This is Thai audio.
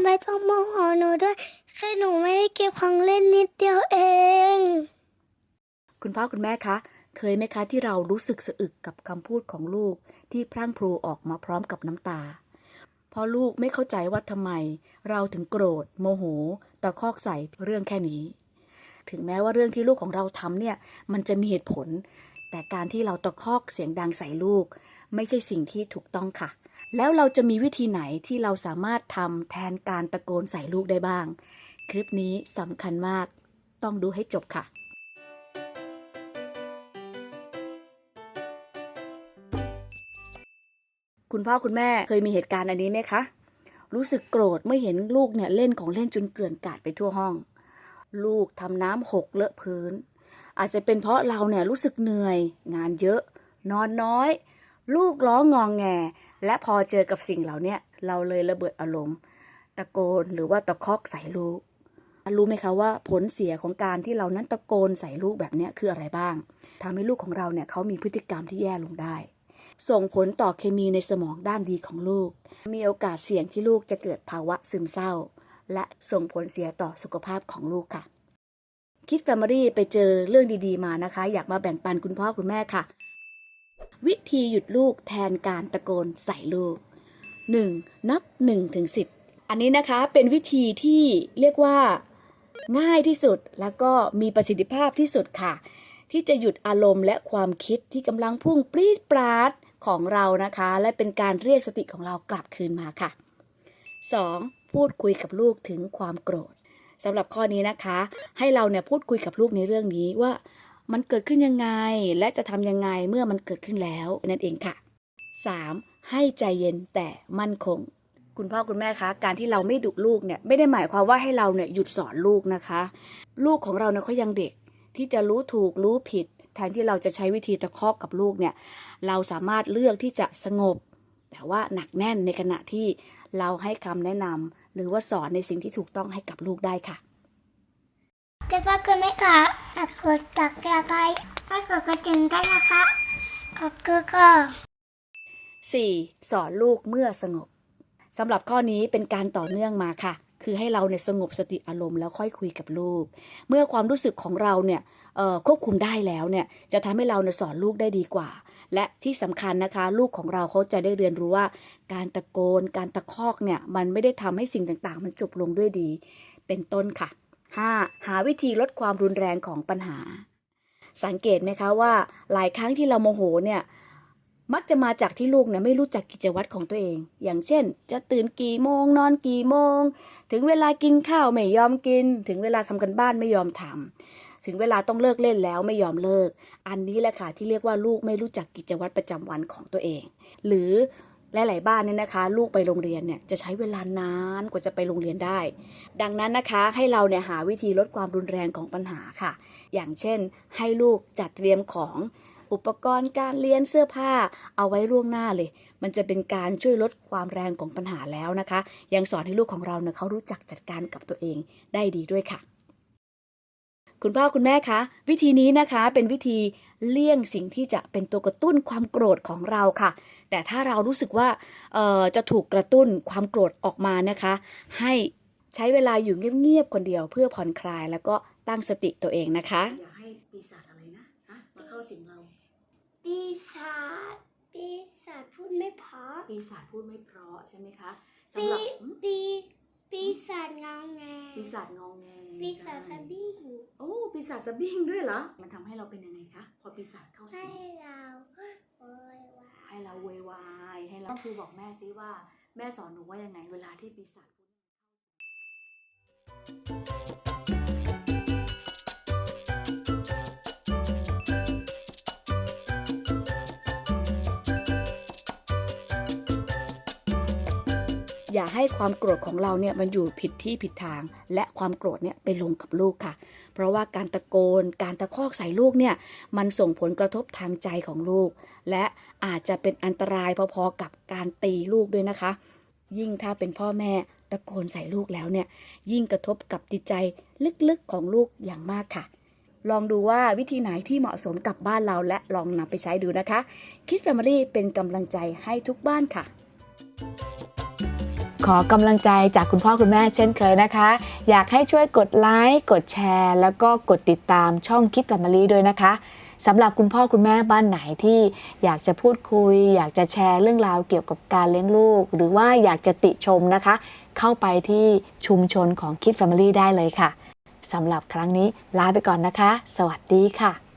ำไมต้องโมโหหนูด้วย แค่หนูไม่ได้เก็บของเล่นนิดเดียวเอง คุณพ่อคุณแม่คะ เคยไหมคะที่เรารู้สึกสะอึกกับคำพูดของลูกที่พรั่งพรูออกมาพร้อมกับน้ำตา เพราะลูกไม่เข้าใจว่าทำไม เราถึงโกรธ โมโหตะคอกใส่เรื่องแค่นี้ ถึงแม้ว่าเรื่องที่ลูกของเราทำเนี่ย มันจะมีเหตุผล แต่การที่เราตะคอกเสียงดังใส่ลูก ไม่ใช่สิ่งที่ถูกต้องค่ะ แล้วเราจะมีวิธีไหนที่เราสามารถทำแทนการตะโกนใส่ลูกได้บ้าง คลิปนี้สำคัญมาก ต้องดูให้จบค่ะ คุณพ่อคุณแม่เคยมีเหตุการณ์อันนี้ไหมคะ รู้สึกโกรธเมื่อเห็นลูกเนี่ยเล่นของเล่นจนเกลื่อนกลาดไปทั่วห้อง ลูกทำน้ำหกเลอะพื้น อาจจะเป็นเพราะเราเนี่ยรู้สึกเหนื่อย งานเยอะ นอนน้อย ลูกร้องงองแง และพอเจอกับสิ่งเหล่านี้เราเลยระเบิดอารมณ์ ตะโกนหรือว่าตะคอกใส่ลูกรู้ไหมคะว่าผลเสียของการที่เรานั้นตะโกนใส่ลูกแบบนี้คืออะไรบ้างทำให้ลูกของเราเนี่ยเขามีพฤติกรรมที่แย่ลงได้ ส่งผลต่อเคมีในสมองด้านดีของลูก มีโอกาสเสี่ยงที่ลูกจะเกิดภาวะซึมเศร้า และส่งผลเสียต่อสุขภาพของลูกค่ะ คิดแฟมิลี่ไปเจอเรื่องดีๆมานะคะ อยากมาแบ่งปันคุณพ่อคุณแม่ค่ะ วิธีหยุดลูกแทนการตะโกนใส่ลูก 1. นับ1ถึง10 อันนี้นะคะเป็นวิธีที่เรียกว่าง่ายที่สุดแล้วก็มีประสิทธิภาพที่สุดค่ะ ที่จะหยุดอารมณ์และความคิดที่กำลังพุ่งปรีดปราดของเรานะคะ และเป็นการเรียกสติของเรากลับคืนมาค่ะ 2. พูดคุยกับลูกถึงความโกรธสำหรับข้อนี้นะคะ ให้เราเนี่ยพูดคุยกับลูกในเรื่องนี้ว่า มันเกิดขึ้นยังไง และจะทำยังไงเมื่อมันเกิดขึ้นแล้วนั่นเองค่ะ 3. ให้ใจเย็นแต่มั่นคง คุณพ่อคุณแม่คะ การที่เราไม่ดุลูกเนี่ยไม่ได้หมายความว่าให้เราเนี่ยหยุดสอนลูกนะคะ ลูกของเราเนี่ยเขายังเด็กที่จะรู้ถูกรู้ผิด แทนที่เราจะใช้วิธีตะคอกกับลูกเนี่ยเราสามารถเลือกที่จะสงบแต่ว่าหนักแน่นในขณะที่เราให้คำแนะนำหรือว่าสอนในสิ่งที่ถูกต้องให้กับลูกได้ค่ะ ณพ่อคุณแม่คะฝากกดตักกระไกฝากกดกระจิงได้นะคะขอบคุณค่ะ 4. สอนลูกเมื่อสงบสำหรับข้อนี้เป็นการต่อเนื่องมาค่ะ คือให้เราเนี่ยสงบสติอารมณ์แล้วค่อยคุยกับลูก เมื่อความรู้สึกของเราเนี่ยควบคุมได้แล้วเนี่ยจะทำให้เราเนี่ยสอนลูกได้ดีกว่า และที่สำคัญนะคะ ลูกของเราเขาจะได้เรียนรู้ว่า การตะโกน การตะคอกเนี่ยมันไม่ได้ทำให้สิ่งต่างๆ มันจบลงด้วยดี เป็นต้นค่ะ 5. หาวิธีลดความรุนแรงของปัญหา สังเกตไหมคะว่า หลายครั้งที่เราโมโหเนี่ยมักจะมาจากที่ลูกเนี่ยไม่รู้จักกิจวัตรของตัวเอง อย่างเช่น จะตื่นกี่โมง นอนกี่โมง ถึงเวลากินข้าวไม่ยอมกิน ถึงเวลาทำกันบ้านไม่ยอมทำถึงเวลาต้องเลิกเล่นแล้วไม่ยอมเลิก อันนี้แหละค่ะที่เรียกว่าลูกไม่รู้จักกิจวัตรประจำวันของตัวเอง หรือ หลายๆบ้านเนี่ยนะคะ ลูกไปโรงเรียนเนี่ยจะใช้เวลานานกว่าจะไปโรงเรียนได้ ดังนั้นนะคะให้เราเนี่ยหาวิธีลดความรุนแรงของปัญหาค่ะ อย่างเช่น ให้ลูกจัดเตรียมของอุปกรณ์การเรียนเสื้อผ้าเอาไว้ล่วงหน้าเลย มันจะเป็นการช่วยลดความแรงของปัญหาแล้วนะคะ ยังสอนให้ลูกของเราเนี่ยเขารู้จักจัดการกับตัวเองได้ดีด้วยค่ะ คุณพ่อคุณแม่คะวิธีนี้นะคะเป็นวิธีเลี่ยงสิ่งที่จะเป็นตัวกระตุ้นความโกรธของเราค่ะ แต่ถ้าเรารู้สึกว่าเอ่อจะถูกกระตุ้นความโกรธออกมานะคะ ให้ใช้เวลาอยู่เงียบๆคนเดียวเพื่อผ่อนคลายแล้วก็ตั้งสติตัวเองนะคะอย่าให้ปีศาจอะไรนะฮะมาเข้าสิงเรา ปีศาจปีศาจพูดไม่เพอปีศาจพูดไม่เพราะใช่ไหมคะปีสำหรับอืมปีปีศาจงองแงปีศาจงองแงปีศาจสใช่บิ้งโอ้ปีศาจสบิ้งด้วยเหรอมันทำให้เราเป็นยังไงคะพอปีศาจเข้าให้สิงเราโวยวาย ให้เราเววายให้เราคือบอกแม่ซิว่า แม่สอนหนูว่ายังไงเวลาที่ปีศาจ อย่าให้ความโกรธของเราเนี่ยมันอยู่ผิดที่ผิดทาง และความโกรธเนี่ยไปลงกับลูกค่ะ เพราะว่าการตะโกนการตะคอกใส่ลูกเนี่ยมันส่งผลกระทบทางใจของลูก และอาจจะเป็นอันตรายพอๆกับการตีลูกด้วยนะคะ ยิ่งถ้าเป็นพ่อแม่ตะโกนใส่ลูกแล้วเนี่ยยิ่งกระทบกับจิตใจลึกๆของลูกอย่างมากค่ะ ลองดูว่าวิธีไหนที่เหมาะสมกับบ้านเราและลองนำไปใช้ดูนะคะ คิดแฟมิลี่เป็นกำลังใจให้ทุกบ้านค่ะ ขอกำลังใจจากคุณพ่อคุณแม่เช่นเคยนะคะ อยากให้ช่วยกดไลค์กดแชร์ แล้วก็กดติดตามช่องคิดกับมารีด้วยนะคะสำหรับคุณพ่อคุณแม่บ้านไหนที่อยากจะพูดคุย อยากจะแชร์เรื่องราวเกี่ยวกับการเลี้ยงลูก หรือว่าอยากจะติชมนะคะ เข้าไปที่ชุมชนของคิด Family ได้เลยค่ะสำหรับครั้งนี้ลาไปก่อนนะคะ สวัสดีค่ะ